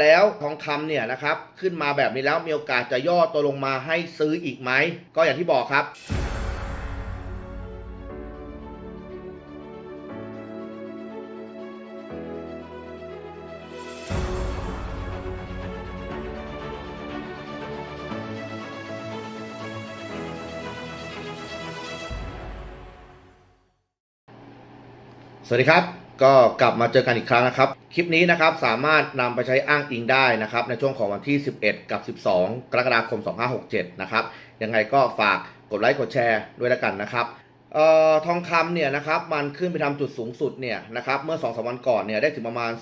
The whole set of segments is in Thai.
แล้วทองคำเนี่ยนะครับขึ้นมาแบบนี้แล้วมีโอกาสจะย่อตัวลงมาให้ซื้ออีกไหม ก็อย่างที่บอกครับสวัสดีครับ ก็กลับมาเจอกันอีกครั้งนะครับ คลิปนี้นะครับสามารถนำไปใช้อ้างอิงได้นะครับ ในช่วงของวันที่ 11 กับ 12 กรกฎาคม 2567 นะครับ ยังไงก็ฝากกดไลค์กดแชร์ด้วยแล้วกันนะครับเออทองคำเนี่ยนะครับมันขึ้นไปทำจุดสูงสุดเนี่ยนะครับเมื่อ2อสวันก่อนเนี่ยได้ถึงประมาณ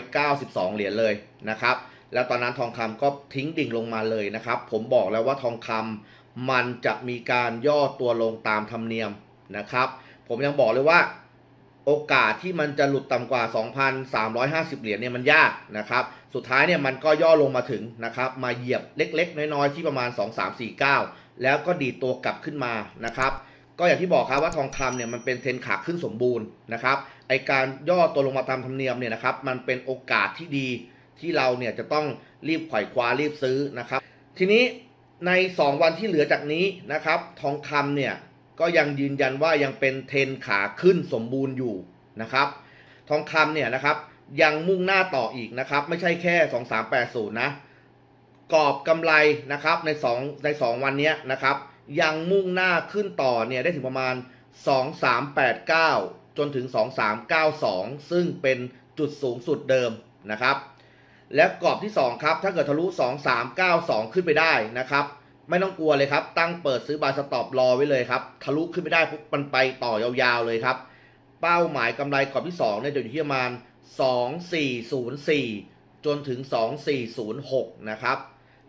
2,392 เหรียญเลยนะครับแล้วตอนนั้นทองคำก็ทิ้งดิ่งลงมาเลยนะครับ ผมบอกแล้วว่าทองคำมันจะมีการย่อตัวลงตามธรรมเนียมนะครับ ผมยังบอกเลยว่า โอกาสที่มันจะหลุดต่ำกว่า 2,350 เหรียญเนี่ยมันยากนะครับ สุดท้ายเนี่ยมันก็ย่อลงมาถึงนะครับ มาเหยียบเล็กๆ น้อยๆ ที่ประมาณ 2349 แล้วก็ดีดตัวกลับขึ้นมานะครับ ก็อย่างที่บอกครับว่าทองคำเนี่ยมันเป็นเทรนขาขึ้นสมบูรณ์นะครับ ไอการย่อตัวลงมาตามธรรมเนียมเนี่ยนะครับ มันเป็นโอกาสที่ดีที่เราเนี่ยจะต้องรีบไขว่คว้ารีบซื้อนะครับ ทีนี้ใน 2 วันที่เหลือจากนี้นะครับ ทองคำเนี่ย ก็ยังยืนยันว่ายังเป็นเทรนขาขึ้นสมบูรณ์อยู่นะครับ ทองคำเนี่ยนะครับยังมุ่งหน้าต่ออีกนะครับ ไม่ใช่แค่ 2380 นะ กรอบกำไรนะครับใน2ใน 2 วันนี้นะครับ ยังมุ่งหน้าขึ้นต่อเนี่ยได้ถึงประมาณ 2389 จนถึง 2392 ซึ่งเป็นจุดสูงสุดเดิมนะครับ และกรอบที่ 2 ครับ ถ้าเกิดทะลุ 2392 ขึ้นไปได้นะครับ ไม่ต้องกลัวเลยครับ ตั้งเปิดซื้อบาสต็อปรอไว้เลยครับทะลุขึ้นไม่ได้ปุ๊บมันไปต่อยาวๆเลยครับ เป้าหมายกำไรกรอบที่2เนี่ยจะอยู่ที่ประมาณ 2404 จนถึง 2406 นะครับ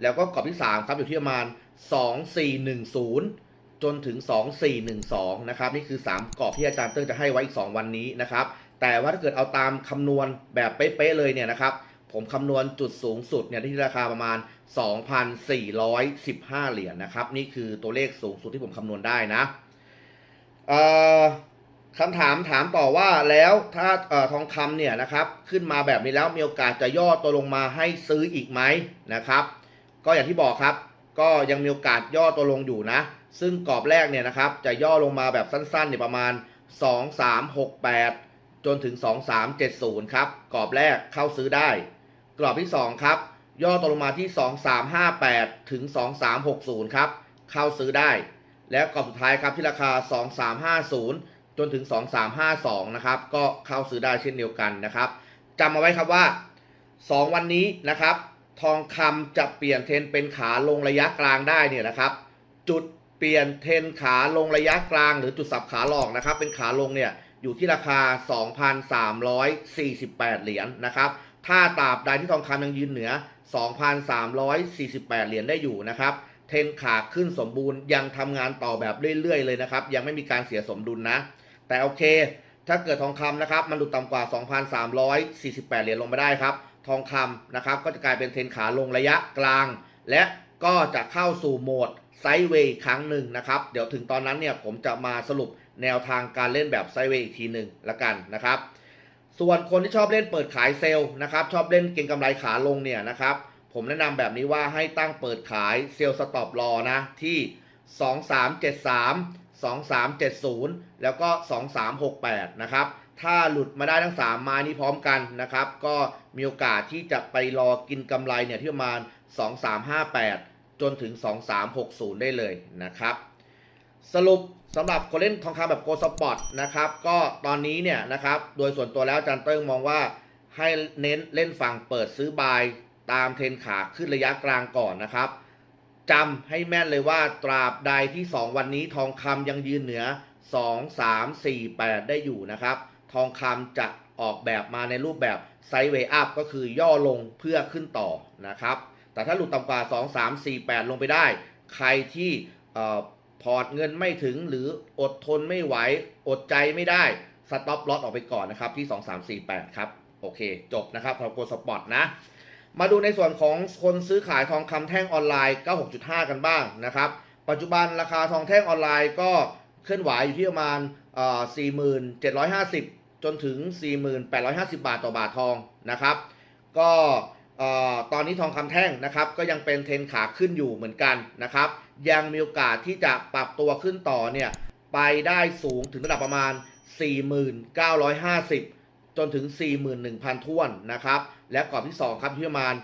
แล้วก็กรอบที่ 3 ครับอยู่ที่ประมาณ 2410 จนถึง 2412 นะครับ นี่คือ 3กรอบที่อาจารย์เติ้งจะให้ไว้อีก 2 วันนี้นะครับ แต่ว่าถ้าเกิดเอาตามคำนวณแบบเป๊ะๆเลยเนี่ยนะครับ ผมคำนวณจุดสูงสุดเนี่ยที่ราคาประมาณ 2,415 เหรียญนะครับ นี่คือตัวเลขสูงสุดที่ผมคำนวณได้นะคำถามถามต่อว่าแล้วถ้าอทองคำเนี่ยนะครับ ขึ้นมาแบบนี้แล้วมีโอกาสจะย่อตัวลงมาให้ซื้ออีกไหมนะครับ ก็อย่างที่บอกครับ ก็ยังมีโอกาสย่อตัวลงอยู่นะ ซึ่งกรอบแรกเนี่ยนะครับ จะย่อลงมาแบบสั้นๆเนี่ยประมาณ 2368 จนถึง 2370 ครับ กรอบแรกเข้าซื้อได้ กรอบที่ 2 ครับ ย่อตัวลงมาที่ 2358 ถึง 2360 ครับ เข้าซื้อได้ และกรอบสุดท้ายครับที่ราคา 2350 จนถึง 2352 นะครับ ก็เข้าซื้อได้เช่นเดียวกันนะครับจำเอาไว้ครับว่า 2 วันนี้นะครับ ทองคำจะเปลี่ยนเทรนเป็นขาลงระยะกลางได้เนี่ยนะครับ จุดเปลี่ยนเทรนขาลงระยะกลางหรือจุดสับขาหลอกนะครับ เป็นขาลงเนี่ยอยู่ที่ราคา 2,348 เหรียญนะครับ ถ้าตราบใดที่ทองคำยังยืนเหนือ 2,348 เหรียญได้อยู่นะครับเทนขาขึ้นสมบูรณ์ยังทำงานต่อแบบเรื่อยๆเลยนะครับ ยังไม่มีการเสียสมดุลนะ แต่โอเค ถ้าเกิดทองคำนะครับ มันหลุดต่ำกว่า 2,348 เหรียญลงมาได้ครับ ทองคำนะครับ ก็จะกลายเป็นเทนขาลงระยะกลาง และก็จะเข้าสู่โหมดไซด์เวย์ครั้งหนึ่งนะครับ เดี๋ยวถึงตอนนั้นเนี่ยผมจะมาสรุปแนวทางการเล่นแบบไซด์เวย์อีกทีหนึ่งละกันนะครับ ส่วนคนที่ชอบเล่นเปิดขายเซลล์นะครับ ชอบเล่นเก็งกำไรขาลงเนี่ยนะครับ ผมแนะนำแบบนี้ว่าให้ตั้งเปิดขายเซลล์สต็อปรอนะที่ 2373 2370 แล้วก็ 2368 นะครับ ถ้าหลุดมาได้ทั้ง3มานี้พร้อมกันนะครับ ก็มีโอกาสที่จะไปรอกินกำไรเนี่ยที่ประมาณ 2358 จนถึง 2360 ได้เลยนะครับ สรุป สำหรับคนเล่นทองคำแบบโกลสปอร์ตนะครับ ก็ตอนนี้เนี่ยนะครับ โดยส่วนตัวแล้วอาจารย์เติ้งมองว่าให้เน้นเล่นฝั่งเปิดซื้อบายตามเทรนขาขึ้นระยะกลางก่อนนะครับจำให้แม่นเลยว่าตราบใดที่ 2 วันนี้ทองคำยังยืนเหนือ 2 3 4 8 ได้อยู่นะครับ ทองคำจะออกแบบมาในรูปแบบไซด์เวย์อัพก็คือย่อลงเพื่อขึ้นต่อนะครับ แต่ถ้าหลุดต่ำกว่า 2 3 4 8 ลงไปได้ ใครที่ พอร์ตเงินไม่ถึงหรืออดทนไม่ไหว อดใจไม่ได้สต็อปลอตออกไปก่อนนะครับที่ 2348 ครับ โอเค จบนะครับพอโกสปอร์ตนะ มาดูในส่วนของคนซื้อขายทองคำแท่งออนไลน์ 96.5 กันบ้างนะครับ ปัจจุบันราคาทองแท่งออนไลน์ก็เคลื่อนไหวอยู่ที่ประมาณเอ่อ4750 จนถึง 4850 บาทต่อบาททองนะครับ ก็ ตอนนี้ทองคำแท่งนะครับ ก็ยังเป็นเทรนขาขึ้นอยู่เหมือนกันนะครับ ยังมีโอกาสที่จะปรับตัวขึ้นต่อเนี่ยไปได้สูงถึงระดับประมาณ 4,950 จนถึง 41,000ท้วนนะครับ และกรอบที่ 2 ครับที่ประมาณ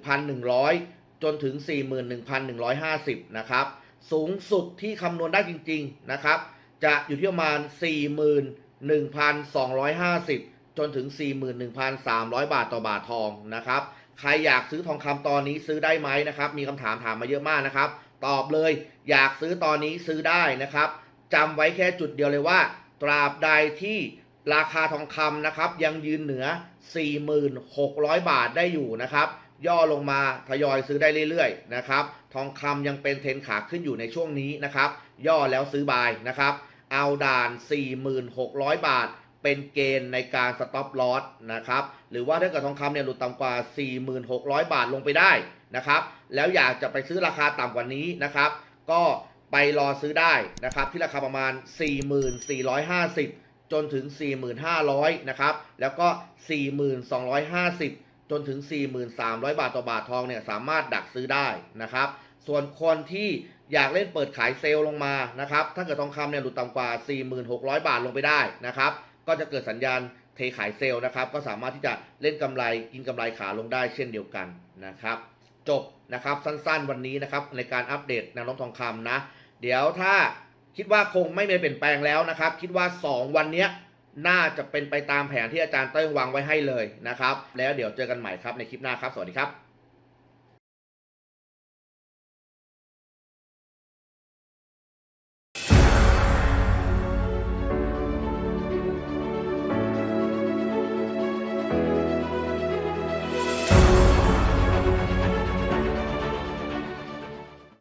41,100 จนถึง 41,150 นะครับ สูงสุดที่คำนวณได้จริง ๆ นะครับ จะอยู่ที่ประมาณ 41,250 จนถึง 41,300 บาทต่อบาททองนะครับ ใครอยากซื้อทองคำตอนนี้ซื้อได้ไหมนะครับ มีคำถามถามมาเยอะมากนะครับ ตอบเลย อยากซื้อตอนนี้ซื้อได้นะครับจำไว้แค่จุดเดียวเลยว่า ตราบใดที่ราคาทองคำนะครับ ยังยืนเหนือ 4,600 บาทได้อยู่นะครับ ย่อลงมาทยอยซื้อได้เรื่อยๆนะครับ ทองคำยังเป็นเทรนขาขึ้นอยู่ในช่วงนี้นะครับ ย่อแล้วซื้อบายนะครับ เอาด่าน 4,600 บาท เป็นเกณฑ์ในการสต็อปลอสนะครับ หรือว่าถ้าเกิดทองคำเนี่ยหลุดต่ำกว่า 4,600 บาทลงไปได้นะครับ แล้วอยากจะไปซื้อราคาต่ำกว่านี้นะครับ ก็ไปรอซื้อได้นะครับ ที่ราคาประมาณ 4,450 จนถึง 4,500 นะครับ แล้วก็ 4,250 จนถึง 4,300 บาทต่อบาททองเนี่ยสามารถดักซื้อได้นะครับส่วนคนที่อยากเล่นเปิดขายเซลล์ลงมานะครับ ถ้าเกิดทองคำเนี่ยหลุดต่ำกว่า 4,600 บาทลงไปได้นะครับ ก็จะเกิดสัญญาณเทขายเซลล์นะครับ ก็สามารถที่จะเล่นกำไรกินกำไรขาลงได้เช่นเดียวกันนะครับ จบนะครับสั้นๆวันนี้นะครับในการอัปเดตแนวโน้มทองคำนะ เดี๋ยวถ้าคิดว่าคงไม่มีเปลี่ยนแปลงแล้วนะครับ คิดว่า 2 วันนี้น่าจะเป็นไปตามแผนที่อาจารย์เติ้งวางไว้ให้เลยนะครับ แล้วเดี๋ยวเจอกันใหม่ครับในคลิปหน้าครับ สวัสดีครับ